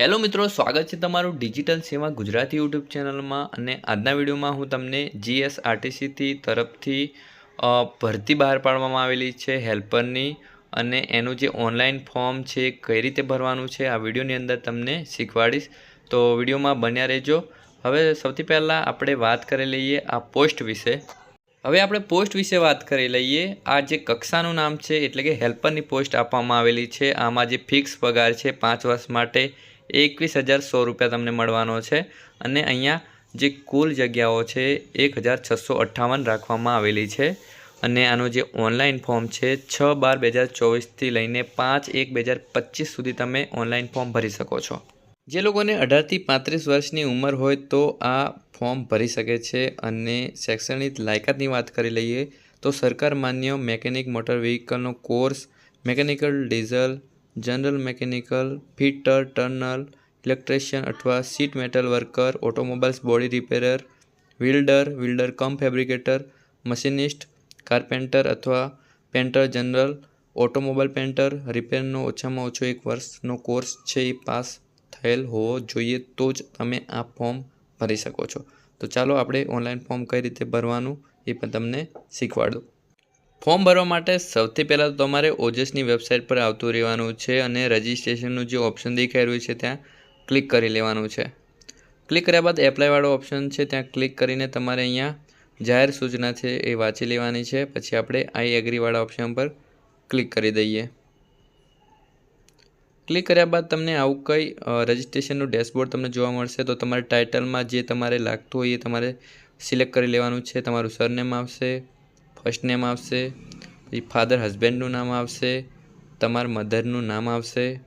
Hello મિત્રો, સ્વાગત છે તમારું ડિજિટલ સેવા ગુજરાતી યુટ્યુબ ચેનલમાં અને આજના વિડીયોમાં હું તમને જીએસઆરટીસીથી તરફથી ભરતી બહાર પાડવામાં આવેલી છે હેલ્પરની અને એનું જે ઓનલાઈન ફોર્મ છે કઈ રીતે ભરવાનું છે આ વિડીયોની અંદર તમને શીખવાડીશ. તો વિડીયોમાં બન્યા રહેજો. હવે સૌથી પહેલાં આપણે વાત કરી લઈએ આ પોસ્ટ વિશે. હવે આપણે પોસ્ટ વિશે વાત કરી લઈએ. આ જે કક્ષાનું નામ છે, એટલે કે હેલ્પરની પોસ્ટ આપવામાં આવેલી છે. આમાં જે ફિક્સ પગાર છે પાંચ વર્ષ માટે એકવીસ હજાર સો રૂપિયા તમને મળવાનો છે અને અહીંયા જે કુલ જગ્યાઓ છે, એક હજાર છસો અઠ્ઠાવન રાખવામાં આવેલી છે. અને આનું જે ઓનલાઈન ફોર્મ છે, છ બાર બે હજાર ચોવીસથી લઈને પાંચ એક બે હજાર પચીસ સુધી તમે ઓનલાઈન ફોર્મ ભરી શકો છો. જે લોકોને અઢારથી પાંત્રીસ વર્ષની ઉંમર હોય તો આ ફોર્મ ભરી શકે છે અને શૈક્ષણિક લાયકાતની વાત કરી લઈએ તો સરકાર માન્ય mechanic motor વ્હીકલનો course, mechanical diesel general mechanical, fitter turner electrician અથવા sheet metal worker automobiles body repairer, welder welder cum fabricator, machinist, carpenter અથવા પેન્ટર જનરલ ઓટોમોબાઈલ પેન્ટર રિપેરનો ઓછામાં ઓછો એક વર્ષનો કોર્સ છે એ પાસ થયેલ હોવો જોઈએ તો જ તમે આ ફોર્મ ભરી શકો છો. તો ચાલો આપણે ઓનલાઈન ફોર્મ કઈ રીતે ભરવાનું એ પણ તમને શીખવાડું. ફોર્મ ભરવા માટે સૌથી પહેલાં તો તમારે ઓજસની વેબસાઇટ પર આવતું રહેવાનું છે અને રજિસ્ટ્રેશનનું જે ઓપ્શન દેખાઈ રહ્યું છે ત્યાં ક્લિક કરી લેવાનું છે. ક્લિક કર્યા બાદ એપ્લાયવાળો ઓપ્શન છે ત્યાં ક્લિક કરીને તમારે અહીંયા જાહેર સૂચના છે એ વાંચી લેવાની છે. પછી આપણે આઈ એગ્રીવાળા ઓપ્શન પર ક્લિક કરી દઈએ. ક્લિક કર્યા બાદ તમને આવું કંઈ રજિસ્ટ્રેશનનું ડેશબોર્ડ તમને જોવા મળશે તો તમારે ટાઇટલમાં જે તમારે લાગતું હોય એ તમારે સિલેક્ટ કરી લેવાનું છે. તમારું સરનેમ આવશે. ફર્સ્ટ નેમ આવશે, પછી ફાધર હસબન્ડનું નામ આવશે, તમારા મધરનું નામ આવશે.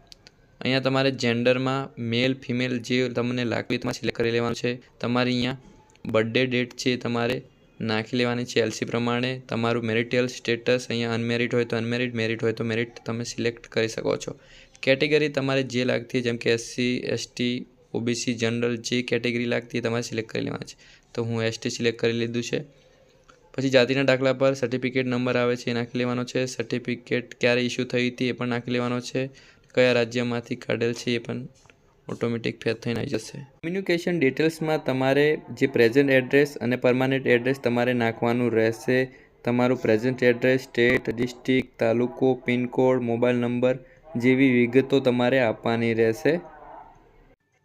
અહીંયા તમારે જેન્ડરમાં મેલ ફિમેલ જે તમને લાગવી તમારે સિલેક્ટ કરી લેવાનું છે. તમારી અહીંયા બર્થડે ડેટ છે તમારે નાખી લેવાની છે એલસી પ્રમાણે. તમારું મેરિટલ સ્ટેટસ અહીંયા અનમેરિડ હોય તો અનમેરિડ મેરિટ હોય તો મેરિટ તમે સિલેક્ટ કરી શકો છો. કેટેગરી તમારે જે લાગતી જેમ કે એસસી એસટી ઓબીસી જનરલ જે કેટેગરી લાગતી તમારે સિલેક્ટ કરી લેવાની છે. તો હું એસટી સિલેક્ટ કરી લીધું છે. પછી જાતિના દાખલા પર સર્ટિફિકેટ નંબર આવે છે એ નાખી લેવાનો છે. સર્ટિફિકેટ ક્યારે ઇસ્યુ થઈ હતી એ પણ નાખી લેવાનો છે. કયા રાજ્યમાંથી કાઢેલ છે એ પણ ઓટોમેટિક ફેર થઈને આવી જશે. કમ્યુનિકેશન ડિટેલ્સમાં તમારે જે પ્રેઝન્ટ એડ્રેસ અને પરમાનન્ટ એડ્રેસ તમારે નાખવાનું રહેશે. તમારું પ્રેઝન્ટ એડ્રેસ સ્ટેટ ડિસ્ટ્રિક્ટ તાલુકો પિનકોડ મોબાઈલ નંબર જેવી વિગતો તમારે આપવાની રહેશે.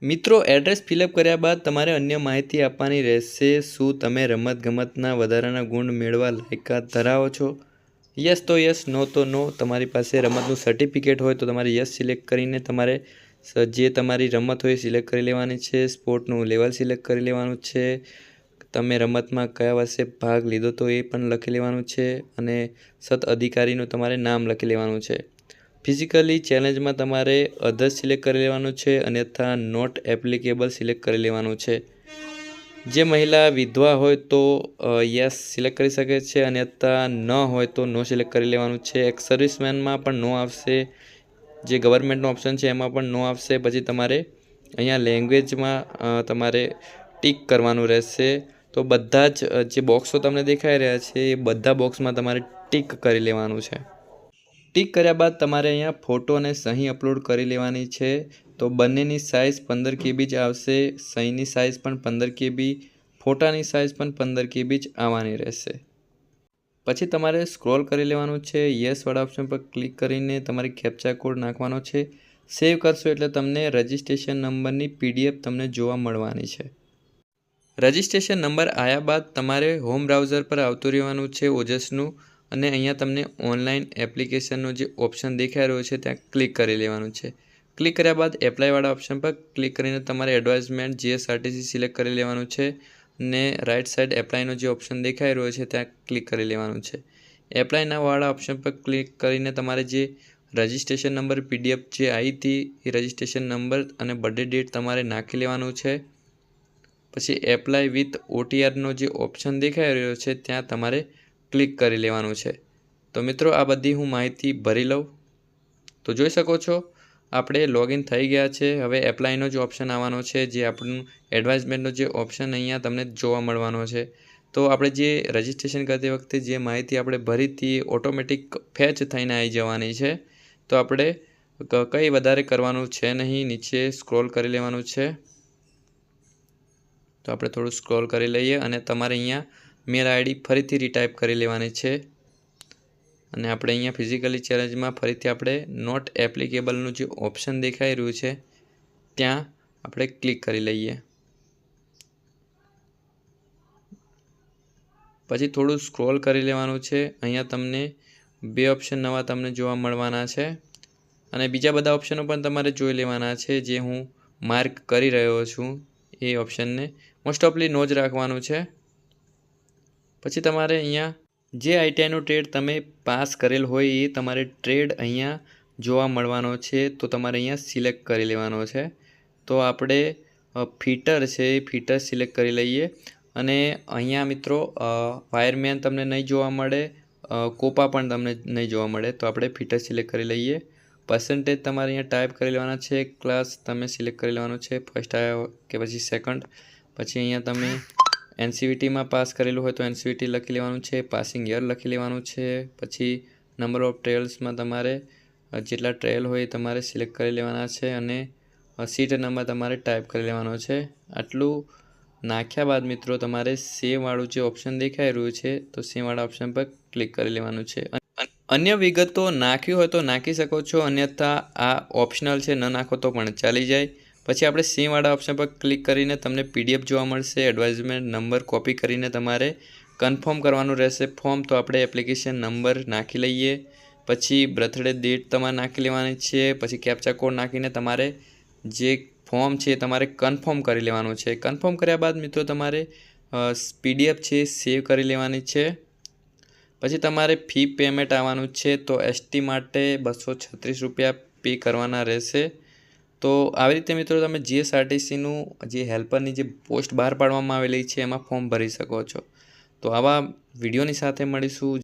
મિત્રો એડ્રેસ ફિલઅપ કર્યા બાદ તમારે અન્ય માહિતી આપવાની રહેશે. શું તમે રમતગમતના વધારાના ગુણ મેળવા લાયકાત ધરાવો છો? યસ તો યસ નો તો નો તમારી પાસે રમતનું સર્ટિફિકેટ હોય તો તમારે યસ સિલેક્ટ કરીને તમારે જે તમારી રમત હોય સિલેક્ટ કરી લેવાની છે. સ્પોર્ટનું લેવલ સિલેક્ટ કરી લેવાનું છે. તમે રમતમાં કયા વર્ષે ભાગ લીધો તો એ પણ લખી લેવાનું છે. અને સત અધિકારીનું તમારે નામ લખી લેવાનું છે. ફિઝિકલી ચેલેન્જમાં તમારે અધર સિલેક્ટ કરી લેવાનું છે અન્યથા નોટ એપ્લિકેબલ સિલેક્ટ કરી લેવાનું છે. જે મહિલા વિધવા હોય તો યસ સિલેક્ટ કરી શકે છે અન્યથા ન હોય તો નો સિલેક્ટ કરી લેવાનું છે. એક સર્વિસમેનમાં પણ નો આવશે. જે ગવર્મેન્ટનો ઓપ્શન છે એમાં પણ નો આવશે. પછી તમારે અહીંયા લેંગ્વેજમાં તમારે ટીક કરવાનું રહેશે. તો બધા જ જે બોક્સો તમને દેખાઈ રહ્યા છે એ બધા બોક્સમાં તમારે ટીક કરી લેવાનું છે. ટીક કર્યા બાદ તમારે અહીંયા ફોટો અને સહી અપલોડ કરી લેવાની છે. તો બંનેની સાઇઝ પંદર કેબી જ આવશે. સહીની સાઇઝ પણ પંદર કેબી, ફોટાની સાઇઝ પણ પંદર કેબી જ આવવાની રહેશે. પછી તમારે સ્ક્રોલ કરી લેવાનું છે. યસવાળા ઓપ્શન પર ક્લિક કરીને તમારે કેપ્ચા કોડ નાખવાનો છે. સેવ કરશો એટલે તમને રજિસ્ટ્રેશન નંબરની પીડીએફ તમને જોવા મળવાની છે. રજિસ્ટ્રેશન નંબર આવ્યા બાદ તમારે હોમ બ્રાઉઝર પર આવતું રહેવાનું છે ઓજસનું. અને અહીંયા તમને ઓનલાઈન એપ્લિકેશનનો જે ઓપ્શન દેખાઈ રહ્યો છે, ત્યાં ક્લિક કરી લેવાનું છે. ક્લિક કર્યા બાદ એપ્લાયવાળા ઓપ્શન પર ક્લિક કરીને તમારે એડવાઇઝમેન્ટ જીએસઆરટીસી સિલેક્ટ કરી લેવાનું છે ને રાઇટ સાઈડ એપ્લાયનો જે ઓપ્શન દેખાઈ રહ્યો છે, ત્યાં ક્લિક કરી લેવાનું છે. એપ્લાયના વાળા ઓપ્શન પર ક્લિક કરીને તમારે જે રજિસ્ટ્રેશન નંબર, પીડીએફ જે આવી હતી એ રજિસ્ટ્રેશન નંબર અને બર્થડે ડેટ તમારે નાખી લેવાનું છે. પછી એપ્લાય વિથ ઓટીઆરનો જે ઓપ્શન દેખાઈ રહ્યો છે, ત્યાં તમારે ક્લિક કરી લેવાનું છે. તો મિત્રો, આ બધી હું માહિતી ભરી લઉં. તો જોઈ શકો છો, આપણે લોગિન થઈ ગયા છે. હવે એપ્લાયનો જ ઓપ્શન આવવાનો છે, જે આપણું એડવાઇઝમેન્ટનો જે ઓપ્શન અહીંયા તમને જોવા મળવાનો છે. તો આપણે જે રજિસ્ટ્રેશન કરતી વખતે જે માહિતી આપણે ભરી હતી ઓટોમેટિક ફેચ થઈને આવી જવાની છે. તો આપણે કંઈ વધારે કરવાનું છે નહીં, નીચે સ્ક્રોલ કરી લેવાનું છે. તો આપણે થોડું સ્ક્રોલ કરી લઈએ અને તમારે અહીંયા મેલ આઈડી ફરીથી રીટાઈપ કરી લેવાની છે. અને આપણે અહીંયા ફિઝિકલી ચેલેન્જમાં ફરીથી આપણે નોટ એપ્લિકેબલનું જે ઓપ્શન દેખાઈ રહ્યું છે, ત્યાં આપણે ક્લિક કરી લઈએ. પછી થોડું સ્ક્રોલ કરી લેવાનું છે. અહીંયા તમને બે ઓપ્શન નવા તમને જોવા મળવાના છે. અને બીજા બધા ઓપ્શનો પણ તમારે જોઈ લેવાના છે, જે હું માર્ક કરી રહ્યો છું એ ઓપ્શનને મોસ્ટ ઓફલી નો જ રાખવાનું છે. પછી તમારે અહીંયા જે આઈટીઆઈનો ટ્રેડ તમે પાસ કરેલ હોય એ તમારે ટ્રેડ અહીંયા જોવા મળવાનો છે, તો તમારે અહીંયા સિલેક્ટ કરી લેવાનો છે. તો આપણે ફીટર છે એ ફીટર સિલેક્ટ કરી લઈએ. અને અહીંયા મિત્રો વાયરમેન તમને નહીં જોવા મળે કોપા પણ તમને નહીં જોવા મળે, તો આપણે ફીટર સિલેક્ટ કરી લઈએ. પર્સન્ટેજ તમારે અહીંયા ટાઈપ કરી લેવાના છે, ક્લાસ તમે સિલેક્ટ કરી લેવાનો છે, ફર્સ્ટ આવ્યો કે પછી સેકન્ડ. પછી અહીંયા તમે એનસીવીટીમાં પાસ કરેલું હોય તો એનસીવીટી લખી લેવાનું છે પાસિંગ યર લખી લેવાનું છે, પછી નંબર ઓફ ટ્રેલ્સમાં તમારે જેટલા ટ્રેલ હોય એ તમારે સિલેક્ટ કરી લેવાના છે અને સીટ નંબર તમારે ટાઈપ કરી લેવાનો છે. આટલું નાખ્યા બાદ મિત્રો તમારે સેવવાળું જે ઓપ્શન દેખાઈ રહ્યું છે, તો સેવવાળા ઓપ્શન પર ક્લિક કરી લેવાનું છે. અન્ય વિગતો નાખવી હોય તો નાખી શકો છો, અન્યથા આ ઓપ્શનલ છે, ન નાખો તો પણ ચાલી જાય. પછી આપણે સીમવાળા ઓપ્શન પર ક્લિક કરીને તમને પીડીએફ જોવા મળશે એડવાઇઝમેન્ટ નંબર કોપી કરીને તમારે કન્ફર્મ કરવાનું રહેશે. ફોર્મ તો આપણે એપ્લિકેશન નંબર નાખી લઈએ, પછી બર્થડે ડેટ તમારે નાખી લેવાની છે, પછી કેપ્ચા કોડ નાખીને તમારે જે ફોર્મ છે એ તમારે કન્ફર્મ કરી લેવાનું છે. કન્ફર્મ કર્યા બાદ મિત્રો તમારે પીડીએફ છે સેવ કરી લેવાની છે. પછી તમારે ફી પેમેન્ટ આવવાનું છે, તો એસટી માટે બસો છત્રીસ રૂપિયા પે કરવાના રહેશે. તો આવી રીતે મિત્રો તમે જીએસઆરટીસીનું જે હેલ્પરની જે પોસ્ટ બહાર પાડવામાં આવેલી છે, એમાં ફોર્મ ભરી શકો છો. તો આવા વિડીયોની સાથે મળીશું.